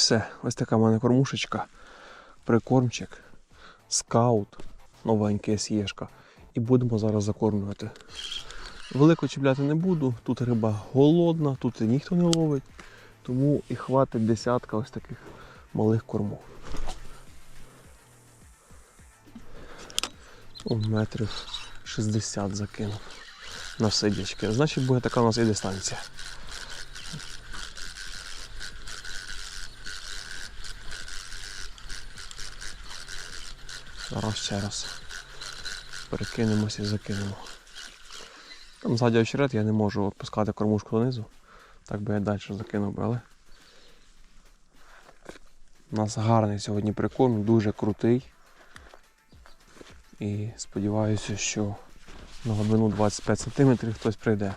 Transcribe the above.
Все, ось така в мене кормушечка, прикормчик, скаут, новенький сієшка. І будемо зараз закормлювати. Велико чіпляти не буду, тут риба голодна, тут і ніхто не ловить. Тому і хватить десятка ось таких малих кормов. О, метрів 60 закинув на сидячки. Значить буде така у нас і дистанція. Зараз ще раз перекинемося і закинемо. Там ззаді очерет я не можу опускати кормушку донизу. Так би я далі закинув би, але. У нас гарний сьогодні прикорм, дуже крутий. І сподіваюся, що на глибину 25 см хтось прийде.